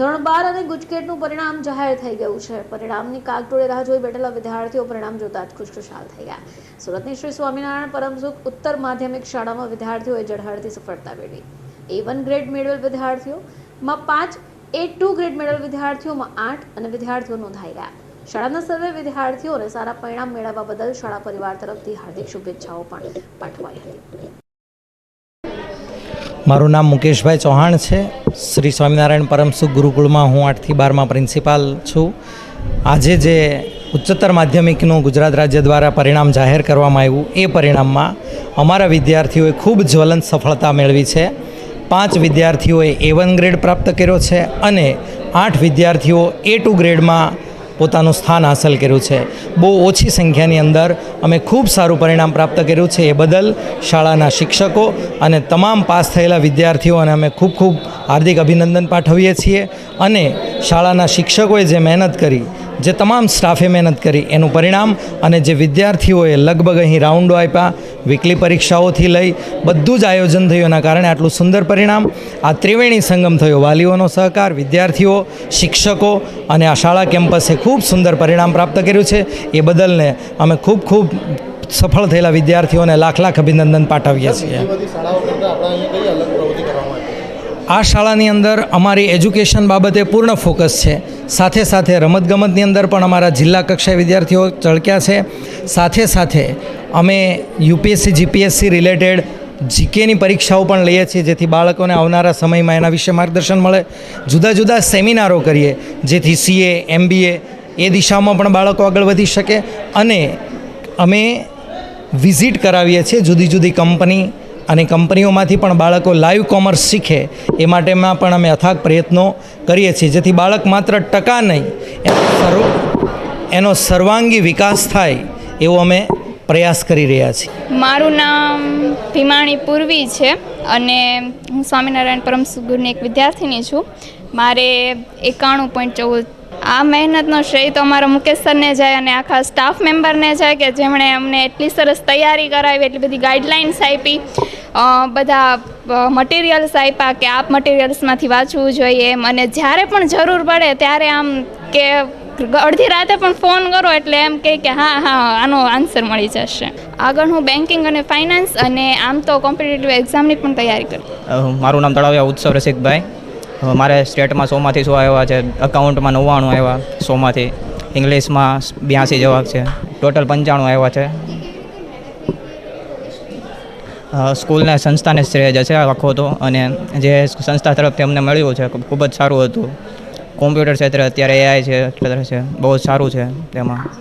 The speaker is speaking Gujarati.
ધોરણ બાર અને ગુજકેટનું પરિણામ જાહેર થઈ ગયું છે. પરિણામની કાગટોળે રાહ જોઈ બેઠેલા વિદ્યાર્થીઓ પરિણામ જોતા જ ખુશખુશાલ થઈ ગયા. સુરતની શ્રી સ્વામિનારાયણ પરમસુખ ઉત્તર માધ્યમિક શાળામાં વિદ્યાર્થીઓએ ઝળહળતી સફળતા મેળવી. એ વન ગ્રેડ મેળવેલ વિદ્યાર્થીઓમાં પાંચ એ ટુ ગ્રેડ મેળવેલ વિદ્યાર્થીઓમાં આઠ અને વિદ્યાર્થીઓ નોંધાઈ ગયા. શાળાના સર્વે વિદ્યાર્થીઓને સારા પરિણામ મેળવવા બદલ શાળા પરિવાર તરફથી હાર્દિક શુભેચ્છાઓ પણ પાઠવાઈ હતી. મારું નામ મુકેશભાઈ ચૌહાણ છે. શ્રી સ્વામિનારાયણ પરમસુખ ગુરુકુળમાં હું આઠથી બારમાં પ્રિન્સિપાલ છું. આજે જે ઉચ્ચતર માધ્યમિકનું ગુજરાત રાજ્ય દ્વારા પરિણામ જાહેર કરવામાં આવ્યું, એ પરિણામમાં અમારા વિદ્યાર્થીઓએ ખૂબ જ્વલંત સફળતા મેળવી છે. પાંચ વિદ્યાર્થીઓએ એ વન ગ્રેડ પ્રાપ્ત કર્યો છે અને આઠ વિદ્યાર્થીઓ એ ટુ ગ્રેડમાં પોતાનું સ્થાન હાંસલ કર્યું છે. બહુ ઓછી સંખ્યાની અંદર અમે ખૂબ સારું પરિણામ પ્રાપ્ત કર્યું છે. એ બદલ શાળાના શિક્ષકો અને તમામ પાસ થયેલા વિદ્યાર્થીઓને અમે ખૂબ ખૂબ હાર્દિક અભિનંદન પાઠવીએ છીએ અને શાળાના શિક્ષકોએ જે મહેનત કરી, જે તમામ સ્ટાફે મહેનત કરી, એનું પરિણામ અને જે વિદ્યાર્થીઓએ લગભગ અહીં રાઉન્ડો આપ્યા વીકલી પરીક્ષાઓથી લઈ બધું જ આયોજન થયું. એના કારણે આટલું સુંદર પરિણામ, આ ત્રિવેણી સંગમ થયો. વાલીઓનો સહકાર, વિદ્યાર્થીઓ, શિક્ષકો અને આ શાળા કેમ્પસે ખૂબ સુંદર પરિણામ પ્રાપ્ત કર્યું છે. એ બદલને અમે ખૂબ ખૂબ સફળ થયેલા વિદ્યાર્થીઓને લાખ લાખ અભિનંદન પાઠવીએ છીએ. આ શાળાની અંદર અમારી એજ્યુકેશન બાબતે પૂર્ણ ફોકસ છે. સાથે સાથે રમતગમતની અંદર પણ અમારા જિલ્લા કક્ષાએ વિદ્યાર્થીઓ ચળક્યા છે. સાથે સાથે અમે યુપીએસસી, જીપીએસસી રિલેટેડ જીકેની પરીક્ષાઓ પણ લઈએ છીએ, જેથી બાળકોને આવનારા સમયમાં એના વિશે માર્ગદર્શન મળે. જુદા જુદા સેમિનારો કરીએ, જેથી સીએ એમબીએ એ દિશામાં પણ બાળકો આગળ વધી શકે. અને અમે વિઝિટ કરાવીએ છીએ જુદી જુદી કંપની અને કંપનીઓમાંથી પણ બાળકો લાઈવ કોમર્સ શીખે, એ માટેમાં પણ અમે અથાગ પ્રયત્નો કરીએ છીએ. જેથી બાળક માત્ર ટકા નહીં, એનો એનો સર્વાંગી વિકાસ થાય એવો અમે પ્રયાસ કરી રહ્યા છીએ. મારું નામ ભીમાણી પૂર્વી છે અને હું સ્વામિનારાયણ પરમ સુગુરની એક વિદ્યાર્થીની છું. મારે એકાણું પોઈન્ટ ચૌદ, આ મહેનતનો શ્રેય તો અમારા મુકેશ સરને જાય અને આખા સ્ટાફ મેમ્બરને જાય કે જેમણે અમને એટલી સરસ તૈયારી કરાવી, એટલી બધી ગાઈડલાઇન્સ આપી. બધા મટીરિયલ્સ આપ્યા કે આ મટીરિયલ્સમાંથી વાંચવું જોઈએ એમ. અને જ્યારે પણ જરૂર પડે ત્યારે આમ કે અડધી રાતે પણ ફોન કરો એટલે એમ કહે કે હા હા, આનો આન્સર મળી જશે. આગળ હું બેન્કિંગ અને ફાઇનાન્સ અને આમ તો કોમ્પિટિટિવ એક્ઝામની પણ તૈયારી કરું. મારું નામ તળાવ્યા ઉત્સવ રસિકભાઈ. મારે સ્ટેટમાં સોમાંથી સો આવ્યા છે અકાઉન્ટમાં નવ્વાણું આવ્યા સોમાંથી. ઇંગ્લિશમાં બ્યાસી જવાબ છે. ટોટલ પંચાણું આવ્યા છે. સ્કૂલને સંસ્થાને શ્રેય જશે આખો તો. અને જે સંસ્થા તરફથી અમને મળ્યું છે, ખૂબ જ સારું હતું. કોમ્પ્યુટર ક્ષેત્રે અત્યારે એઆઈ છે છે, બહુ જ સારું છે તેમાં.